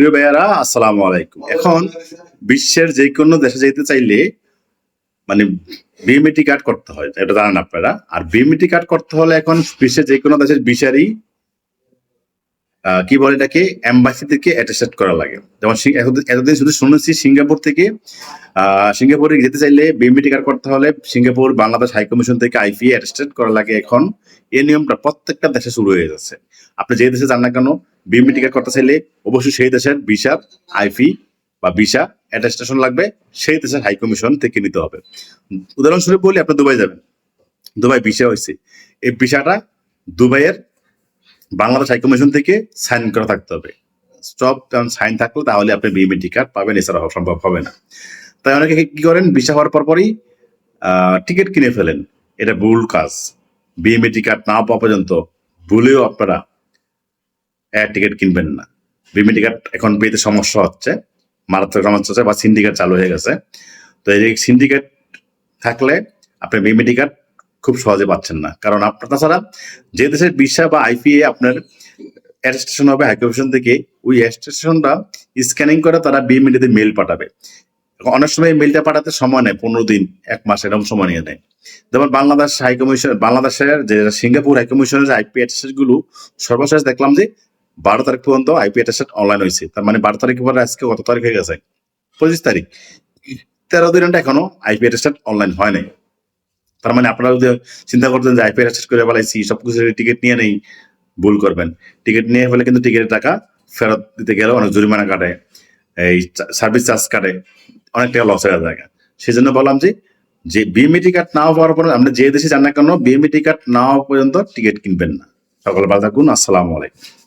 প্রিয় ভাইয়ারা, আসসালামু আলাইকুম। এখন বিশ্বের যে কোনো দেশে যেতে চাইলে মানে বিএমএটি কার্ড করতে হয়, এটা জানেন আপনারা। আর বিএমএটি কার্ড করতে হলে এখন বিশ্বের যে কোনো দেশের বিচারই কি বলে এটাকে এম্বাসি থেকে অ্যাটাস্টেড করা লাগে। যেমন এতদিন শুধু শুনেছি সিঙ্গাপুর থেকে সিঙ্গাপুরে যেতে চাইলে বিএমএটি কার্ড করতে হলে সিঙ্গাপুর বাংলাদেশ হাই কমিশন থেকে আইপি অ্যাটাস্টেড করা লাগে। এখন এই নিয়মটা প্রত্যেকটা দেশে শুরু হয়ে যাচ্ছে আপনি যে দেশে যান না কেন বিএমএ টিকেট করতে চাইলে অবশ্যই সেই দেশের ভিসা আইপি বা ভিসা অ্যাটাস্টেশন লাগবে। সেই দেশের হাই কমিশন থেকে নিতে হবে। উদাহরণস্বরূপ বলি, আপনি দুবাই যাবেন। দুবাই ভিসা হয়েছে। এই ভিসাটা দুবাইয়ের বাংলাদেশ হাই কমিশন থেকে সাইন করা থাকতে হবে। স্টপ সাইন থাকলে তাহলে আপনি বিএমএ টিকেট পাবেন, এছাড়া সম্ভব হবে না। তাই অনেকে কি করেন? ভিসা হওয়ার পরপরই টিকিট কিনে ফেলেন। এটা ভুল কাজ। বিএমএ টিকিট না পাওয়া পর্যন্ত ভুলেও আপনারা এয়ার টিকিট কিনবেন না। বিমি টিকিট এখন পেতে সমস্যা হচ্ছে, মারাত্মক সমস্যা হচ্ছে বা সিন্ডিকেট চালু হয়ে গেছে। তো এই সিন্ডিকেট থাকলে আপনি বিমি টিকিট খুব সহজে পাচ্ছেন না। কারণ আপনার তাছাড়া যে দেশের ভিসা বা আইপিএ আপনার অ্যাডস্টেশন হবে হাইকমিশন থেকে ওই অ্যাডস্টেশনটা স্ক্যানিং করে তারা বিএমএটিতে মেল পাঠাবে। অনেক সময় মেলটা পাঠাতে সময় নেয়, পনেরো দিন, এক মাস, এরকম সময় নিয়ে নেয়। যেমন বাংলাদেশ হাইকমিশন বাংলাদেশের যে সিঙ্গাপুর হাইকমিশনের যে আইপি অ্যাড্রেসগুলো, সর্বশেষ দেখলাম যে বারো তারিখ পর্যন্ত আইপি অ্যাড্রেস অনলাইন হয়েছে। তার মানে বারো তারিখ পরে আজকে কত তারিখ হয়ে গেছে? পঁচিশ তারিখ। তেরো দিন এখনও আইপি অ্যাড্রেস অনলাইন হয় নাই। তার মানে আপনারা যদি চিন্তা করতেন যে আইপি অ্যাড্রেস করে বেলাইছি সবকিছু টিকিট নিয়ে নেই, ভুল করবেন। টিকিট নিয়ে ফেলে কিন্তু টিকিটের টাকা ফেরত দিতে গেলে অনেক জরিমানা কাটে, এই সার্ভিস চার্জ কাটে, অনেক টাকা লস হয়ে যায়। সেই জন্য বললাম যে যে বিএমএটি কার্ড না হওয়ার পর আপনি যে দেশে যান না কেন বিএমএটি কার্ড না হওয়া পর্যন্ত টিকিট কিনবেন না। সকল ভালো থাকুন, আসসালামু আলাইকুম।